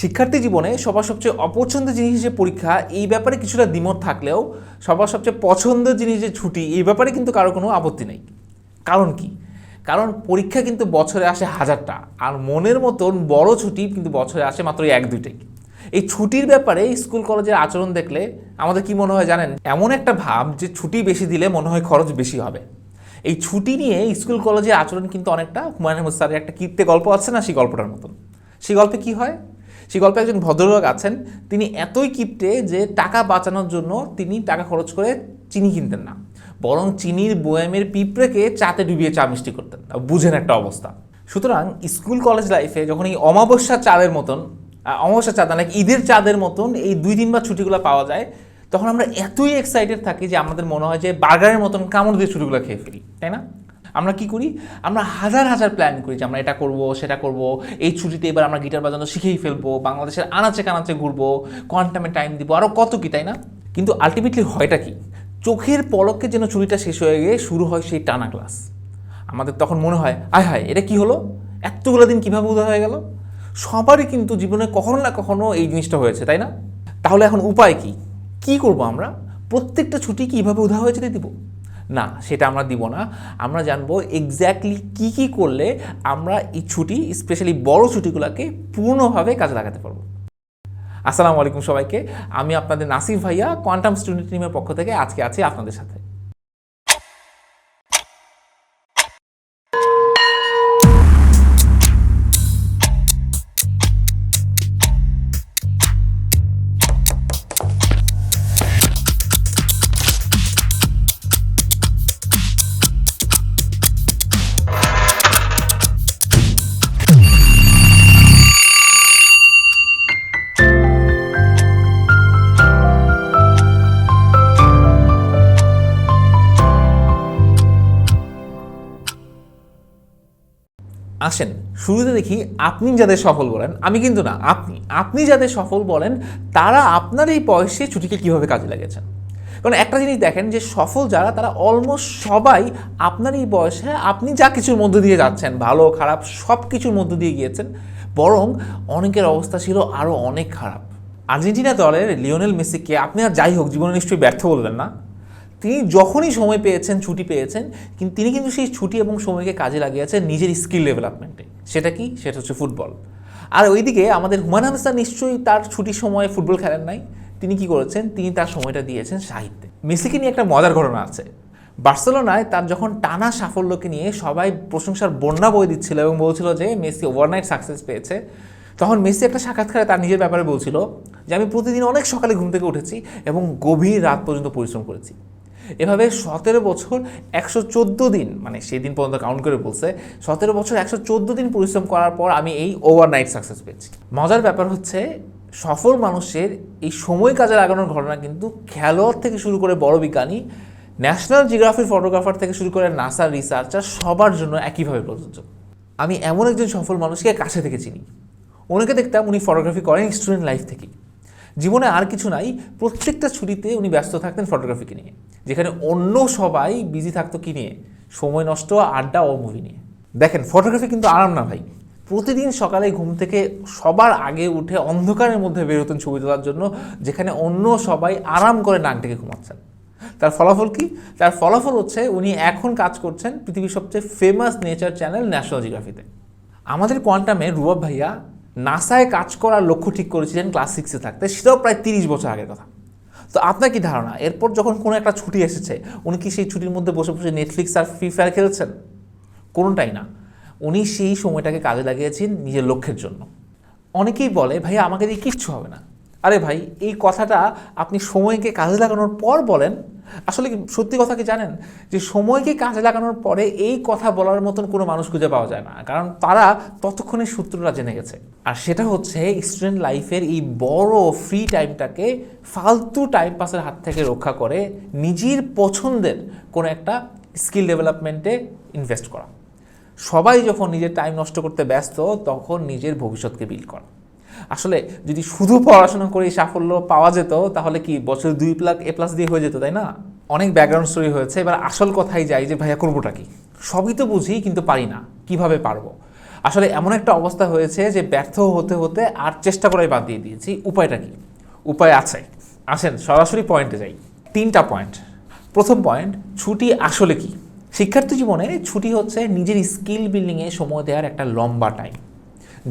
শিক্ষার্থী জীবনে সবার সবচেয়ে অপছন্দের জিনিস যে পরীক্ষা, এই ব্যাপারে কিছুটা দ্বিমত থাকলেও সবার সবচেয়ে পছন্দের জিনিস যে ছুটি, এই ব্যাপারে কিন্তু কারও কোনো আপত্তি নেই। কারণ কি? কারণ পরীক্ষা কিন্তু বছরে আসে হাজারটা, আর মনের মতন বড় ছুটি কিন্তু বছরে আসে মাত্র এক দুইটাই। এই ছুটির ব্যাপারে স্কুল কলেজের আচরণ দেখলে আমাদের কি মনে হয় জানেন? এমন একটা ভাব যে ছুটি বেশি দিলে মনে হয় খরচ বেশি হবে। এই ছুটি নিয়ে স্কুল কলেজের আচরণ কিন্তু অনেকটা হুমায়ুন আহমদ স্যারের একটা কীর্তে গল্প আছে না সেই গল্পটার মতন? সেই গল্পে কি হয়? সেই গল্পে একজন ভদ্রলোক আছেন, তিনি এতই কিপটে যে টাকা বাঁচানোর জন্য তিনি টাকা খরচ করে চিনি কিনতেন না। বরং চিনির বয়ামের পিঁপড়েকে চাতে ডুবিয়ে চা মিষ্টি করতেন। বুঝেন একটা অবস্থা। সুতরাং স্কুল কলেজ লাইফে যখন এই অমাবস্যা চাঁদের মতন অমাবস্যা চাঁদ নাকি ঈদের চাঁদের মতন এই দুই তিনবার ছুটিগুলো পাওয়া যায়, তখন আমরা এতই এক্সাইটেড থাকি যে আমাদের মনে হয় যে বার্গারের মতন কামড় দিয়ে ছুটিগুলো খেয়ে ফেলি, তাই না? আমরা কি করি? আমরা হাজার হাজার প্ল্যান করি যে আমরা এটা করব, সেটা করব। এই ছুটিতে এবার আমরা গিটার বাজানো শিখেই ফেলব, বাংলাদেশের আনাচে কানাচে ঘুরবো কোয়ান্টামে টাইম দিব আরও কত কি, তাই না? কিন্তু আলটিমেটলি হয়টা কি? চোখের পলকে যেন ছুটিটা শেষ হয়ে গিয়ে শুরু হয় সেই টানা ক্লাস আমাদের তখন মনে হয়, আয় হায়, এটা কি হলো? এতগুলো দিন কীভাবে উদয় হয়ে গেল? সবারই কিন্তু জীবনে কখনো না কখনো এই জিনিসটা হয়েছে, তাই না? তাহলে এখন উপায় কি? কি করব আমরা? প্রত্যেকটা ছুটি কীভাবে উদা হয়েছে দিব? না, সেটা আমরা দিব না। আমরা জানব এক্স্যাক্টলি কি কি করলে আমরা এই ছুটি স্পেশালি বড় ছুটিগুলোকে পূর্ণভাবে কাজে লাগাতে পারব। আসসালামু আলাইকুম সবাইকে। আমি আপনাদের নাসিফ ভাইয়া, কোয়ান্টাম স্টুডেন্ট টিমের পক্ষ থেকে আজকে আছি আপনাদের সাথে। আসেন। শুরুতে দেখি আপনি যাদের সফল বলেন, আমি কিন্তু না, আপনি। আপনি যাদের সফল বলেন, তারা আপনার এই বয়সে ছুটিকে কীভাবে কাজে লাগিয়েছেন? কারণ একটা জিনিস দেখেন যে সফল যারা, তারা অলমোস্ট সবাই আপনার এই বয়সে আপনি যা কিছুর মধ্য দিয়ে যাচ্ছেন, ভালো, খারাপ, সব কিছুর মধ্য দিয়ে গিয়েছেন, বরং অনেকের অবস্থা ছিল আরও অনেক খারাপ। আর্জেন্টিনা দলের লিওনেল মেসিকে আপনি আর যাই হোক, জীবনে নিশ্চয়ই ব্যর্থ বলবেন না। তিনি যখনই সময় পেয়েছেন, ছুটি পেয়েছেন, কিন্তু তিনি কিন্তু সেই ছুটি এবং সময়কে কাজে লাগিয়েছেন নিজের স্কিল ডেভেলপমেন্টে। সেটা কি? সেটা হচ্ছে ফুটবল। আর ওইদিকে আমাদের হুমায়ুন আহমেদ নিশ্চয়ই তার ছুটির সময় ফুটবল খেলেন নাই। তিনি কি করেছেন? তিনি তার সময়টা দিয়েছেন সাহিত্যে। মেসিকে নিয়ে একটা মজার ঘটনা আছে। বার্সেলোনায় তার যখন টানা সাফল্যকে নিয়ে সবাই প্রশংসার বন্যা বই দিচ্ছিল এবং বলছিল যে মেসি ওভারনাইট সাকসেস পেয়েছে, তখন মেসি একটা সাক্ষাৎকারে তার নিজের ব্যাপারে বলছিল যে, আমি প্রতিদিন অনেক সকালে ঘুম থেকে উঠেছি এবং গভীর রাত পর্যন্ত পরিশ্রম করেছি। এভাবে সতেরো বছর একশো চোদ্দ দিন মানে সেই দিন পর্যন্ত কাউন্ট করে বলছে, সতেরো বছর একশো চোদ্দ দিন পরিশ্রম করার পর আমি এই ওভারনাইট সাকসেস পেয়েছি। মজার ব্যাপার হচ্ছে, সফল মানুষের এই সময় কাজে লাগানোর ঘটনা কিন্তু খেলোয়াড় থেকে শুরু করে বড় বিজ্ঞানী ন্যাশনাল জিওগ্রাফির ফটোগ্রাফার থেকে শুরু করে নাসার রিসার্চার সবার জন্য একইভাবে প্রযোজ্য। আমি এমন একজন সফল মানুষকে কাছে থেকে চিনি। ওনাকে দেখতাম উনি ফটোগ্রাফি করেন স্টুডেন্ট লাইফ থেকেই। জীবনে আর কিছু নাই, প্রত্যেকটা ছুটিতে উনি ব্যস্ত থাকতেন ফটোগ্রাফিকে নিয়ে। যেখানে অন্য সবাই বিজি থাকতো কি নিয়ে? সময় নষ্ট, আড্ডা ও মুভি নিয়ে। দেখেন ফটোগ্রাফি কিন্তু আরাম না ভাই। প্রতিদিন সকালে ঘুম থেকে সবার আগে উঠে অন্ধকারের মধ্যে বেরোতেন ছবি তোলার জন্য, যেখানে অন্য সবাই আরাম করে নাক ডেকে ঘুমাচ্ছেন। তার ফলাফল কি? তার ফলাফল হচ্ছে উনি এখন কাজ করছেন পৃথিবীর সবচেয়ে ফেমাস নেচার চ্যানেল ন্যাশনাল জিওগ্রাফিতে আমাদের কোয়ান্টামে রুবাব ভাইয়া নাসায় কাজ করার লক্ষ্য ঠিক করেছিলেন ক্লাস সিক্সে থাকতে। সেটাও প্রায় তিরিশ বছর আগের কথা। তো আপনার কি ধারণা? এরপর যখন কোনো একটা ছুটি এসেছে, উনি কি সেই ছুটির মধ্যে বসে বসে নেটফ্লিক্স আর ফ্রি ফায়ার খেলছেন? কোনোটাই না। উনি সেই সময়টাকে কাজে লাগিয়েছেন নিজের লক্ষ্যের জন্য। অনেকেই বলে ভাই আমাকে দিয়ে কিচ্ছু হবে না। আরে ভাই, এই কথাটা আপনি সময়কে কাজে লাগানোর পর বলেন। আসলে সত্যি কথা কি জানেন? যে সময়কে কাজে লাগানোর পরে এই কথা বলার মতন কোনো মানুষ খুঁজে পাওয়া যায় না। কারণ তারা ততক্ষণে সূত্রটা জেনে গেছে। আর সেটা হচ্ছে স্টুডেন্ট লাইফের এই বড় ফ্রি টাইমটাকে ফালতু টাইম পাসের হাত থেকে রক্ষা করে নিজের পছন্দের কোনো একটা স্কিল ডেভেলপমেন্টে ইনভেস্ট করা। সবাই যখন নিজের টাইম নষ্ট করতে ব্যস্ত, তখন নিজের ভবিষ্যৎকে বিল্ড করা। আসলে যদি শুধু পড়াশোনা করে সাফল্য পাওয়া যেত, তাহলে কি বছর দুই প্লাক, এ প্লাস দিয়ে হয়ে যেত, তাই না? অনেক ব্যাকগ্রাউন্ড স্টোরি হয়েছে, এবার আসল কথাই যাই যে ভাইয়া করবোটা কি? সবই তো বুঝি, কিন্তু পারি না। কীভাবে পারব? আসলে এমন একটা অবস্থা হয়েছে যে ব্যর্থ হতে হতে আর চেষ্টা করাই বাদ দিয়ে দিয়েছি। উপায়টা কি? উপায় আছে। আসেন, সরাসরি পয়েন্টে যাই। তিনটা পয়েন্ট প্রথম পয়েন্ট ছুটি আসলে কি? শিক্ষার্থী জীবনে ছুটি হচ্ছে নিজের স্কিল বিল্ডিংয়ে সময় দেওয়ার একটা লম্বা টাইম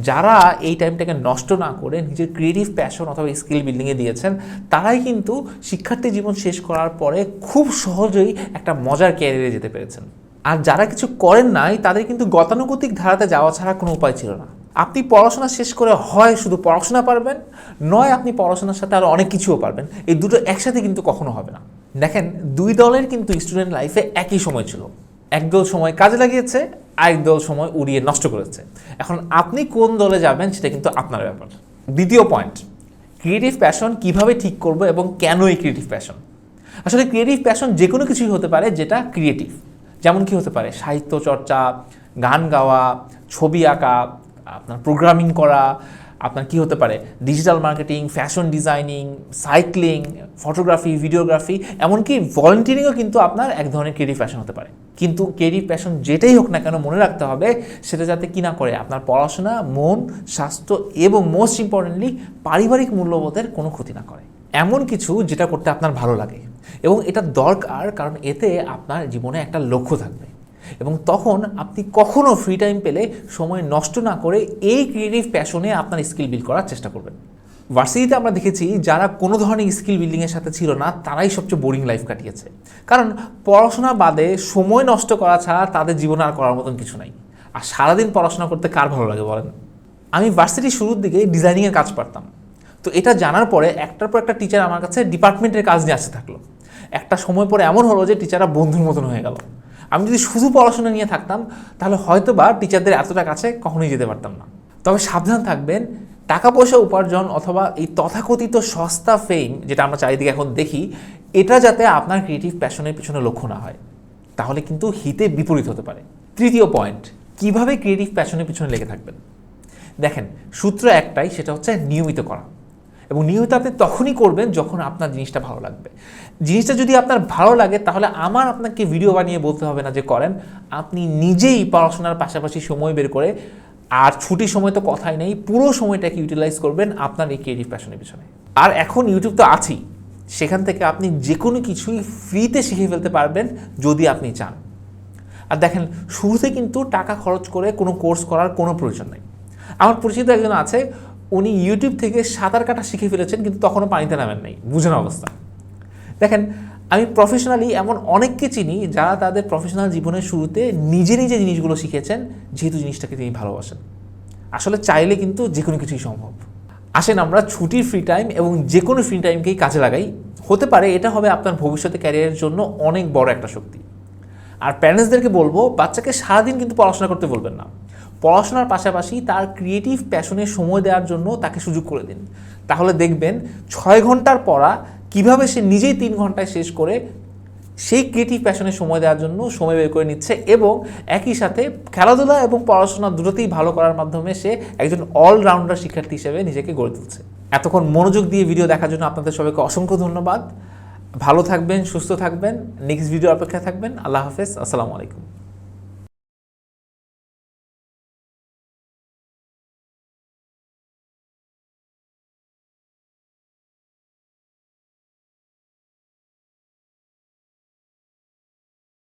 যারা এই টাইমটাকে নষ্ট না করে নিজের ক্রিয়েটিভ প্যাশন অথবা স্কিল বিল্ডিংয়ে দিয়েছেন, তারাই কিন্তু শিক্ষার্থী জীবন শেষ করার পরে খুব সহজেই একটা মজার ক্যারিয়ারে যেতে পেরেছেন। আর যারা কিছু করেন নাই, তাদের কিন্তু গতানুগতিক ধারাতে যাওয়া ছাড়া কোনো উপায় ছিল না। আপনি পড়াশোনা শেষ করে হয় শুধু পড়াশোনা পারবেন, নয় আপনি পড়াশোনার সাথে আরও অনেক কিছুও পারবেন। এই দুটো একসাথে কিন্তু কখনো হবে না। দেখেন, দুই দলের কিন্তু স্টুডেন্ট লাইফে একই সময় ছিল। একদল সময় কাজে লাগিয়েছে আরেক দল সময় উড়িয়ে নষ্ট করেছে। এখন আপনি কোন দলে যাবেন সেটা কিন্তু আপনার ব্যাপার। দ্বিতীয় পয়েন্ট ক্রিয়েটিভ প্যাশন কীভাবে ঠিক করব এবং কেন এই ক্রিয়েটিভ প্যাশন আসলে ক্রিয়েটিভ প্যাশন যে কোনো কিছুই হতে পারে যেটা ক্রিয়েটিভ যেমন কি হতে পারে, সাহিত্য চর্চা, গান গাওয়া, ছবি আঁকা, আপনার প্রোগ্রামিং করা আপনার কি হতে পারে? Digital marketing fashion designing cycling photography videography এমনকি ভলেন্টিয়ারিংও কিন্তু আপনার এক ধরনের ক্রিয়েটিভ প্যাশন হতে পারে। কিন্তু ক্রিয়েটিভ প্যাশন যেটাই হোক না কেন মনে রাখতে হবে, সেটা যাতে কি না করে আপনার পড়াশোনা, মন, স্বাস্থ্য এবং মোস্ট ইম্পর্টেন্টলি পারিবারিক মূল্যবোধের কোনো ক্ষতি না করে। এমন কিছু যেটা করতে আপনার ভালো লাগে। এবং এটা দরকার কারণ এতে আপনার জীবনে একটা লক্ষ্য থাকবে। এবং তখন আপনি কখনো ফ্রি টাইম পেলে সময় নষ্ট না করে এই ক্রিয়েটিভ প্যাশনে আপনার স্কিল বিল্ড করার চেষ্টা করবেন। ভার্সিটিতে আমরা দেখেছি যারা কোনো ধরনের স্কিল বিল্ডিংয়ের সাথে ছিল না, তারাই সবচেয়ে বোরিং লাইফ কাটিয়েছে। কারণ পড়াশোনা বাদে সময় নষ্ট করা ছাড়া তাদের জীবনে আর করার মতন কিছু নাই। আর সারাদিন পড়াশোনা করতে কার ভালো লাগে বলেন? আমি ভার্সিটির শুরুর দিকে ডিজাইনিংয়ের কাজ পারতাম। তো এটা জানার পরে একটার পর একটা টিচার আমার কাছে ডিপার্টমেন্টের কাজ নিয়ে আসতে থাকল। একটা সময় পরে এমন হলো যে টিচাররা বন্ধুর মতন হয়ে গেল। আমি যদি শুধু পড়াশোনা নিয়ে থাকতাম, তাহলে হয়তো বা টিচারদের এতটা কাছে কখনোই যেতে পারতাম না। তবে সাবধান থাকবেন টাকা পয়সা উপার্জন অথবা এই তথাকথিত সস্তা ফেম যেটা আমরা চারিদিকে এখন দেখি, এটা যাতে আপনার ক্রিয়েটিভ প্যাশনের পিছনে লক্ষ্য না হয়। তাহলে কিন্তু হিতে বিপরীত হতে পারে। তৃতীয় পয়েন্ট কীভাবে ক্রিয়েটিভ প্যাশনের পিছনে লেগে থাকবেন? দেখেন, সূত্র একটাই, সেটা হচ্ছে নিয়মিত করা। এবং নিয়মিত আপনি তখনই করবেন যখন আপনার জিনিসটা ভালো লাগবে। জিনিসটা যদি আপনার ভালো লাগে, তাহলে আমার আপনাকে ভিডিও বানিয়ে বলতে হবে না যে, করেন, আপনি নিজেই পড়াশোনার পাশাপাশি সময় বের করে, আর ছুটির সময় তো কথাই নেই, পুরো সময়টাকে ইউটিলাইজ করবেন আপনার এই ক্রিয়েটিভ প্যাশনের পিছনে। আর এখন ইউটিউব তো আছেই, সেখান থেকে আপনি যে কোনো কিছুই ফ্রিতে শিখে ফেলতে পারবেন যদি আপনি চান। আর দেখেন, শুরুতে কিন্তু টাকা খরচ করে কোনো কোর্স করার কোনো প্রয়োজন নেই। আমার পরিচিত একজন আছে উনি ইউটিউব থেকে সাঁতার কাটা শিখে ফেলেছেন, কিন্তু তখনও পানিতে নামেন নাই। বুঝেন অবস্থা। দেখেন, আমি প্রফেশনালি এমন অনেককে চিনি যারা তাদের প্রফেশনাল জীবনের শুরুতে নিজে নিজে জিনিসগুলো শিখেছেন, যেহেতু জিনিসটাকে তিনি ভালোবাসেন। আসলে চাইলে কিন্তু যে কোনো কিছুই সম্ভব। আসেন আমরা ছুটির ফ্রি টাইম এবং যে কোনো ফ্রি টাইমকেই কাজে লাগাই। হতে পারে এটা হবে আপনার ভবিষ্যতে ক্যারিয়ারের জন্য অনেক বড় একটা শক্তি। আর প্যারেন্টসদেরকে বলব, বাচ্চাকে সারাদিন কিন্তু পড়াশোনা করতে বলবেন না। পড়াশোনার পাশাপাশি তার ক্রিয়েটিভ প্যাশনে সময় দেওয়ার জন্য তাকে সুযোগ করে দিন। তাহলে দেখবেন ছয় ঘণ্টার পড়া কীভাবে সে নিজেই তিন ঘন্টায় শেষ করে সেই ক্রিয়েটিভ প্যাশনে সময় দেওয়ার জন্য সময় বের করে নিচ্ছে এবং একই সাথে খেলাধুলা এবং পড়াশোনা দুটোতেই ভালো করার মাধ্যমে সে একজন অলরাউন্ডার শিক্ষার্থী হিসেবে নিজেকে গড়ে তুলছে। এতক্ষণ মনোযোগ দিয়ে ভিডিও দেখার জন্য আপনাদের সবাইকে অসংখ্য ধন্যবাদ। ভালো থাকবেন, সুস্থ থাকবেন। নেক্সট ভিডিও অপেক্ষা থাকবেন। আল্লাহ হাফেজ। আসসালামু আলাইকুম।